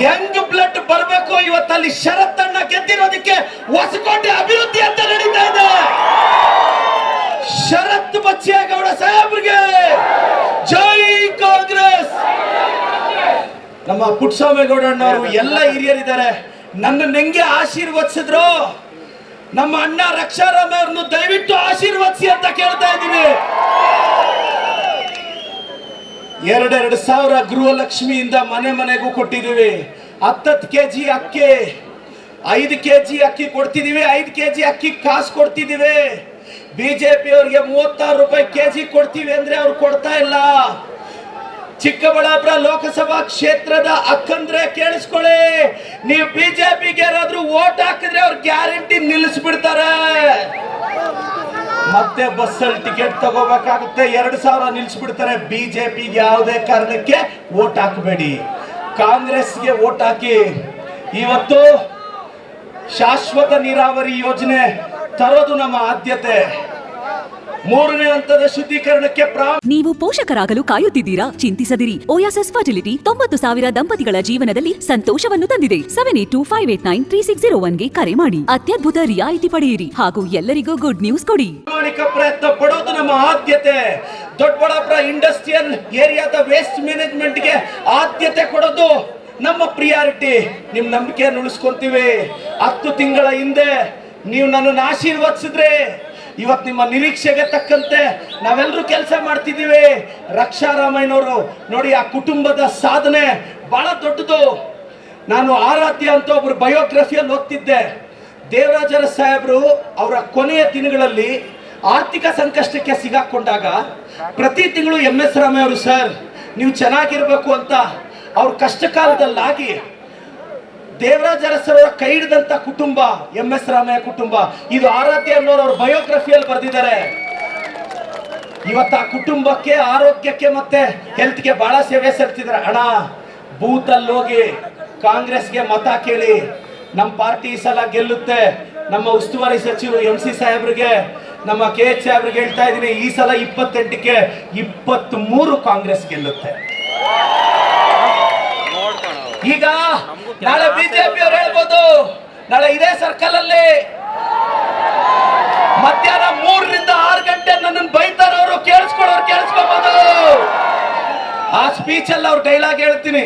Young blood ಬರಬೇಕು ಇವತ್ತಲ್ಲಿ ಶರತ್ತನ್ನ ಗೆದ್ದಿರೋದಕ್ಕೆ ಹೊಸಕೋಟೆ ಅಭಿವೃದ್ಧಿ ಅಂತ ನಡೀತಾ ಇದೆ. ಶರತ್ ಬಚ್ಚೇಗೌಡ ಸಾಹೇಬ್ರಿಗೆ ಜೈ ಕಾಂಗ್ರೆಸ್. ನಮ್ಮ ಪುಟ್ಟಸ್ವಾಮಿಗೌಡಣ್ಣವರು ಎಲ್ಲ ಹಿರಿಯರಿದ್ದಾರೆ. ನನ್ನ ನೆಂಗೆ ಆಶೀರ್ವದಿಸಿದ್ರು. ನಮ್ಮ ಅಣ್ಣ ರಕ್ಷಾರಾಮ ಅವ್ರನ್ನು ದಯವಿಟ್ಟು ಆಶೀರ್ವದಿಸಿ ಅಂತ ಕೇಳ್ತಾ ಇದ್ದೀವಿ ಎರಡೆರಡು ಸಾವಿರ ಗೃಹಲಕ್ಷ್ಮಿಯಿಂದ ಮನೆ ಮನೆಗೂ ಕೊಟ್ಟಿದ್ದೀವಿ. ಹತ್ತತ್ತು ಕೆ ಜಿ ಅಕ್ಕಿ, ಐದು ಕೆ ಜಿ ಅಕ್ಕಿ ಕೊಡ್ತಿದ್ದೀವಿ, ಐದು ಕೆ ಜಿ ಅಕ್ಕಿ ಕಾಸು ಕೊಡ್ತಿದೀವಿ ಬಿಜೆಪಿ ಅವ್ರಿಗೆ ಮೂವತ್ತಾರು ರೂಪಾಯಿ ಕೆ ಜಿ ಕೊಡ್ತೀವಿ ಅಂದ್ರೆ ಅವ್ರು ಕೊಡ್ತಾ ಇಲ್ಲ. ಚಿಕ್ಕಬಳ್ಳಾಪುರ ಲೋಕಸಭಾ ಕ್ಷೇತ್ರದ ಅಕ್ಕಂದ್ರೆ ಕೇಳಿಸ್ಕೊಳ್ಳಿ. ನೀವು ಬಿಜೆಪಿಗೆ ಯಾರಾದ್ರೂ ಓಟ್ ಹಾಕಿದ್ರೆ ಅವ್ರು ಗ್ಯಾರಂಟಿ ನಿಲ್ಲಿಸ್ಬಿಡ್ತಾರೆ. ಮತ್ತೆ ಬಸ್ಸಲ್ಲಿ ಟಿಕೆಟ್ ತಗೋಬೇಕಾಗುತ್ತೆ. ಎರಡು ಸಾವಿರ ನಿಲ್ಸ್ಬಿಡ್ತಾರೆ. ಬಿಜೆಪಿ ಯಾವುದೇ ಕಾರಣಕ್ಕೆ ಓಟ್ ಹಾಕಬೇಡಿ. ಕಾಂಗ್ರೆಸ್ಗೆ ಓಟ್ ಹಾಕಿ. ಇವತ್ತು ಶಾಶ್ವತ ನೀರಾವರಿ ಯೋಜನೆ ತರೋದು ನಮ್ಮ ಆದ್ಯತೆ. ಮೂರನೇ ಹಂತದ ಶುದ್ಧೀಕರಣಕ್ಕೆ ಪ್ರಾ ನೀವು ಪೋಷಕರಾಗಲು ಕಾಯುತ್ತಿದ್ದೀರಾ? ಚಿಂತಿಸದಿರಿ. ಓಯಾಸಸ್ ಫರ್ಟಿಲಿಟಿ ತೊಂಬತ್ತು ಸಾವಿರ ದಂಪತಿಗಳ ಜೀವನದಲ್ಲಿ ಸಂತೋಷವನ್ನು ತಂದಿದೆ. Seven eight two five eight nine three six zero ಒನ್ಗೆ ಕರೆ ಮಾಡಿ. ಅತ್ಯದ್ಭುತ ರಿಯಾಯಿತಿ ಪಡೆಯಿರಿ. ಹಾಗೂ ಎಲ್ಲರಿಗೂ ಗುಡ್ ನ್ಯೂಸ್ ಕೊಡಿ. ಪ್ರಾಮಾಣಿಕ ಪ್ರಯತ್ನ ಪಡೋದು ನಮ್ಮ ಆದ್ಯತೆ. ದೊಡ್ಡಬಳ್ಳಾಪುರ ಇಂಡಸ್ಟ್ರಿಯಲ್ ಏರಿಯಾದ ವೇಸ್ಟ್ ಮ್ಯಾನೇಜ್ಮೆಂಟ್ಗೆ ಆದ್ಯತೆ ಕೊಡೋದು ನಮ್ಮ ಪ್ರಿಯಾರಿಟಿ ನಿಮ್ ನಂಬಿಕೆಯನ್ನು ಉಳಿಸ್ಕೊಂತೀವಿ. ಹತ್ತು ತಿಂಗಳ ಹಿಂದೆ ನೀವು ನನ್ನನ್ನು ಆಶೀರ್ವದಿಸಿದ್ರೆ ಇವತ್ತು ನಿಮ್ಮ ನಿರೀಕ್ಷೆಗೆ ತಕ್ಕಂತೆ ನಾವೆಲ್ಲರೂ ಕೆಲಸ ಮಾಡ್ತಿದ್ದೀವಿ. ರಕ್ಷಾರಾಮಯ್ಯನವರು, ನೋಡಿ ಆ ಕುಟುಂಬದ ಸಾಧನೆ ಬಹಳ ದೊಡ್ಡದು. ನಾನು ಆರಾಧ್ಯ ಅಂತ ಒಬ್ರು ಬಯೋಗ್ರಫಿಯಲ್ಲಿ ಓದ್ತಿದ್ದೆ. ದೇವರಾಜರ ಸಾಹೇಬರು ಅವರ ಕೊನೆಯ ದಿನಗಳಲ್ಲಿ ಆರ್ಥಿಕ ಸಂಕಷ್ಟಕ್ಕೆ ಸಿಗಾಕೊಂಡಾಗ ಪ್ರತಿ ತಿಂಗಳು ಎಂ ಎಸ್ ರಾಮಯ್ಯ ಅವರು ಸರ್, ನೀವು ಚೆನ್ನಾಗಿರ್ಬೇಕು ಅಂತ ಅವ್ರ ಕಷ್ಟ ಕಾಲದಲ್ಲಾಗಿ ದೇವರಾಜ ಅರಸರವರ ಕೈ ಹಿಡಿದಂತ ಕುಟುಂಬ, ಎಂ ಎಸ್ ರಾಮಯ್ಯ ಕುಟುಂಬ. ಇದು ಆರಾಧ್ಯ ಅನ್ನೋರು ಅವ್ರ ಬಯೋಗ್ರಫಿಯಲ್ಲಿ ಬರೆದಿದ್ದಾರೆ. ಇವತ್ತು ಆ ಕುಟುಂಬಕ್ಕೆ, ಆರೋಗ್ಯಕ್ಕೆ ಮತ್ತೆ ಹೆಲ್ತ್ಗೆ ಬಹಳ ಸೇವೆ ಸಲ್ಲಿಸಿದ್ರೆ ಹಣ ಬೂತಲ್ಲಿ ಹೋಗಿ ಕಾಂಗ್ರೆಸ್ಗೆ ಮತ ಕೇಳಿ. ನಮ್ಮ ಪಾರ್ಟಿ ಈ ಸಲ ಗೆಲ್ಲುತ್ತೆ. ನಮ್ಮ ಉಸ್ತುವಾರಿ ಸಚಿವರು ಎಂ ಸಿ ಸಾಹೇಬ್ರಿಗೆ, ನಮ್ಮ ಕೆ ಎಚ್ ಸಾಹೇಬ್ರಿಗೆ ಹೇಳ್ತಾ ಇದ್ದೀನಿ, ಈ ಸಲ ಇಪ್ಪತ್ತೆಂಟಕ್ಕೆ ಇಪ್ಪತ್ತ್ ಮೂರು ಕಾಂಗ್ರೆಸ್ ಗೆಲ್ಲುತ್ತೆ. ಈಗ ನಾಳೆ ಬಿಜೆಪಿ ಅವ್ರು ಹೇಳ್ಬೋದು. ನಾಳೆ ಇದೇ ಸರ್ಕಲ್ ಅಲ್ಲಿ ಮಧ್ಯಾಹ್ನ ಮೂರರಿಂದ ಆರು ಗಂಟೆ ನನ್ನನ್ನು ಬೈತಾರವರು ಕೇಳಿಸ್ಕೊಳ್ಳೋರು ಕೇಳಿಸ್ಕೋಬಹುದು ಆ ಸ್ಪೀಚ್ ಅಲ್ಲಿ ಅವ್ರ ಡೈಲಾಗ್ ಹೇಳ್ತೀನಿ.